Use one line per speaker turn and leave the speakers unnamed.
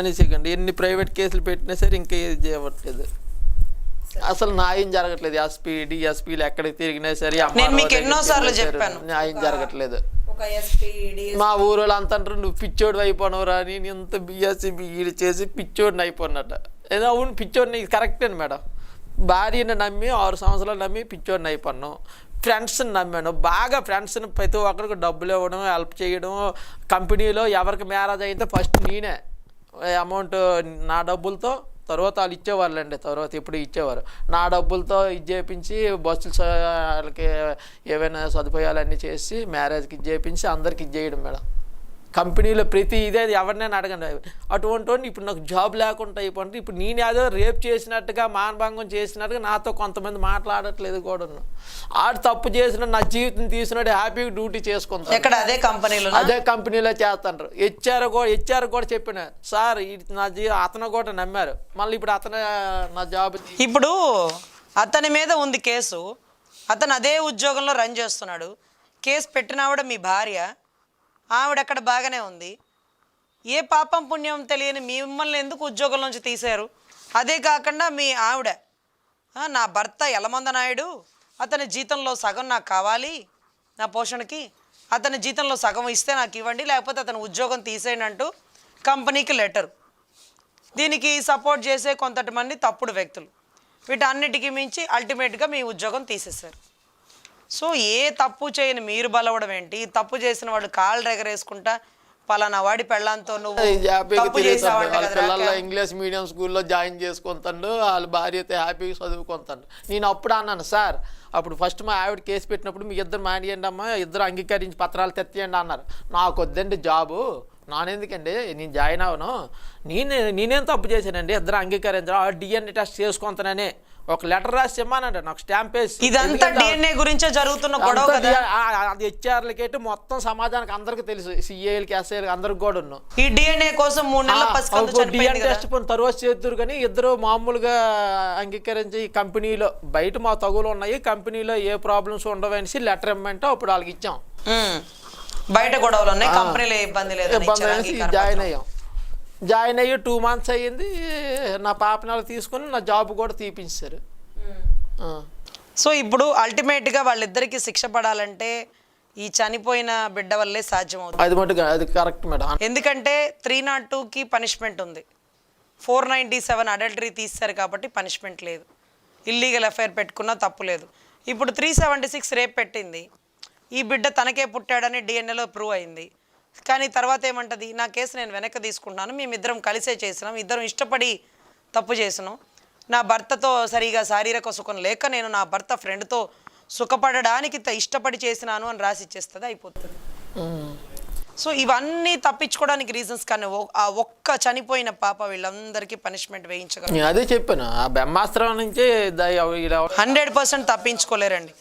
అనేసికండి ఎన్ని ప్రైవేట్ కేసులు పెట్టినా సరే ఇంకా ఏది చేయవట్లేదు అసలు న్యాయం జరగట్లేదు. ఎస్పీ డిఎస్పీలు ఎక్కడికి తిరిగినా సరే
నేను మీకు ఎన్నోసార్లు చెప్పాను.
న్యాయం జరగట్లేదు. మా ఊరు వాళ్ళు అంత అంటారు నువ్వు పిచ్చోడు అయిపోనవురా అని. ఇంత బిఎస్సి బీఈడి చేసి పిచ్చోడిని అయిపోయినట్ట ఏదో అవును పిచ్చోడిని కరెక్టే మేడం. భార్యని నమ్మి ఆరు సంవత్సరాలు నమ్మి పిచ్చోడిని అయిపోయాను ఫ్రెండ్స్ని నమ్మాను. బాగా ఫ్రెండ్స్ని ప్రతి ఒక్కరికి డబ్బులు ఇవ్వడం హెల్ప్ చేయడం కంపెనీలో ఎవరికి మ్యారేజ్ అయితే ఫస్ట్ నేనే. అమౌంట్ నా డబ్బులతో తర్వాత వాళ్ళు ఇచ్చేవాళ్ళండి. తర్వాత ఇప్పుడు ఇచ్చేవారు. నా డబ్బులతో ఇది చేపించి బస్సులు వాళ్ళకి ఏవైనా సదుపాయాలు అన్నీ చేసి మ్యారేజ్కి ఇది చేపించి అందరికి ఇది చేయడం మేడం. కంపెనీలో ప్రతి ఇదే ఎవరినైనా అడగండి. అటువంటి ఇప్పుడు నాకు జాబ్ లేకుండా అయిపోయింది. ఇప్పుడు నేను ఏదో రేప్ చేసినట్టుగా మానభంగం చేసినట్టుగా నాతో కొంతమంది మాట్లాడట్లేదు కూడా ఆడు తప్పు చేసిన నా జీవితం తీసినట్టు హ్యాపీగా డ్యూటీ చేసుకుంటాను
ఎక్కడ? అదే కంపెనీలో
అదే కంపెనీలో చేస్తాండ్రు. హెచ్ఆర్ కూడా హెచ్ఆర్ కూడా చెప్పిన సార్ ఇది నా జీ అతను కూడా నమ్మారు. మళ్ళీ ఇప్పుడు అతను నా జాబ్
ఇప్పుడు అతని మీద ఉంది కేసు. అతను అదే ఉద్యోగంలో రన్ చేస్తున్నాడు. కేసు పెట్టిన ఆవిడ మీ భార్య ఆవిడ అక్కడ బాగానే ఉంది. ఏ పాపం పుణ్యం తెలియని మిమ్మల్ని ఎందుకు ఉద్యోగం నుంచి తీశారు? అదే కాకుండా మీ ఆవిడ నా భర్త ఎలమంద నాయుడు అతని జీతంలో సగం నాకు కావాలి నా పోషణకి అతని జీతంలో సగం ఇస్తే నాకు ఇవ్వండి లేకపోతే అతను ఉద్యోగం తీసేయండి అంటూ కంపెనీకి లెటర్. దీనికి సపోర్ట్ చేసే కొంతమంది తప్పుడు వ్యక్తులు. వీటన్నిటికీ మించి అల్టిమేట్గా మీ ఉద్యోగం తీసేశారు. సో ఏ తప్పు చేయని మీరు బలవడం ఏంటి? తప్పు చేసిన వాడు కాళ్ళు ఎగరేసుకుంటా పలానా వాడి పెళ్ళంతో నువ్వు తప్పు చేసావంట
పిల్లల్లో ఇంగ్లీష్ మీడియం స్కూల్లో జాయిన్ చేసుకుంటాడు వాళ్ళ భార్యతో హ్యాపీగా చదువుకుంటాడు. నేను అప్పుడు అన్నాను సార్ అప్పుడు ఫస్ట్ మా ఆవిడ కేసు పెట్టినప్పుడు మీ ఇద్దరు మానేయండి అమ్మా ఇద్దరు అంగీకరించి పత్రాలు తెచ్చేయండి అన్నారు. నాకు వద్దండి జాబు నానెందుకండి నేను జాయిన్ అవను నేను నేనేం తప్పు చేశానండి? ఇద్దరు అంగీకరించడం. డిఎన్ఏ టెస్ట్ చేసుకుంటానని ఒక లెటర్ రాసి ఇమ్మనండి నాకు స్టాంప్ వేసి.
ఇదంతా డిఎన్ఏ గురించే జరుగుతున్న గొడవ కదా?
అది హెచ్ఆర్లకి మొత్తం సమాజానికి అందరికీ తెలుసు. సిఏలకి ఎస్ఐలకి అందరికి కూడా ఉన్నాం
ఈ డిఎన్ఏ కోసం మూడు నెలల పసికందు చనిపోయింది
డిఎన్
కదా?
టెస్ట్ పోయిన తర్వాత చేద్దరు కానీ ఇద్దరు మామూలుగా అంగీకరించి ఈ కంపెనీలో బయట మా తగులు ఉన్నాయి కంపెనీలో ఏ ప్రాబ్లమ్స్ ఉండవనేసి లెటర్ ఇమ్మంటే అప్పుడు వాళ్ళకి ఇచ్చాం.
బయట గొడవలు ఉన్నాయి కంపెనీలో ఇబ్బంది లేదు
ఇబ్బంది జాయిన్ అయ్యాం. జాయిన్ అయ్యి టూ మంత్స్ అయ్యింది నా పాపనాలు తీసుకొని నా జాబ్ కూడా తీపించారు.
సో ఇప్పుడు అల్టిమేట్గా వాళ్ళిద్దరికి శిక్ష పడాలంటే ఈ చనిపోయిన బిడ్డ వల్లే సాధ్యమవుతుంది.
అది మటుకు అది కరెక్ట్ మేడం.
ఎందుకంటే త్రీ నాట్ టూకి పనిష్మెంట్ ఉంది. ఫోర్ నైంటీ సెవెన్ అడల్టరీ తీస్తారు కాబట్టి పనిష్మెంట్ లేదు. ఇల్లీగల్ ఎఫ్ఐఆర్ పెట్టుకున్నా తప్పు లేదు. ఇప్పుడు త్రీ సెవెంటీ సిక్స్ రేప్ పెట్టింది. ఈ బిడ్డ తనకే పుట్టాడని డిఎన్ఏలో ప్రూవ్ అయింది. కానీ తర్వాత ఏమంటది నా కేసు నేను వెనక్కి తీసుకుంటున్నాను మేమిద్దరం కలిసే చేసినాం ఇద్దరం ఇష్టపడి తప్పు చేసినాం నా భర్తతో సరిగా శారీరక సుఖం లేక నేను నా భర్త ఫ్రెండ్తో సుఖపడడానికి ఇష్టపడి చేసినాను అని రాసి ఇచ్చేస్తుంది అయిపోతుంది. సో ఇవన్నీ తప్పించుకోవడానికి రీజన్స్ కానీ ఆ ఒక్క చనిపోయిన పాప వీళ్ళందరికీ పనిష్మెంట్ వేయించగలరు
నేను అదే చెప్పాను ఆ బ్రహ్మాస్త్రం నుంచి
హండ్రెడ్ పర్సెంట్ తప్పించుకోలేరండి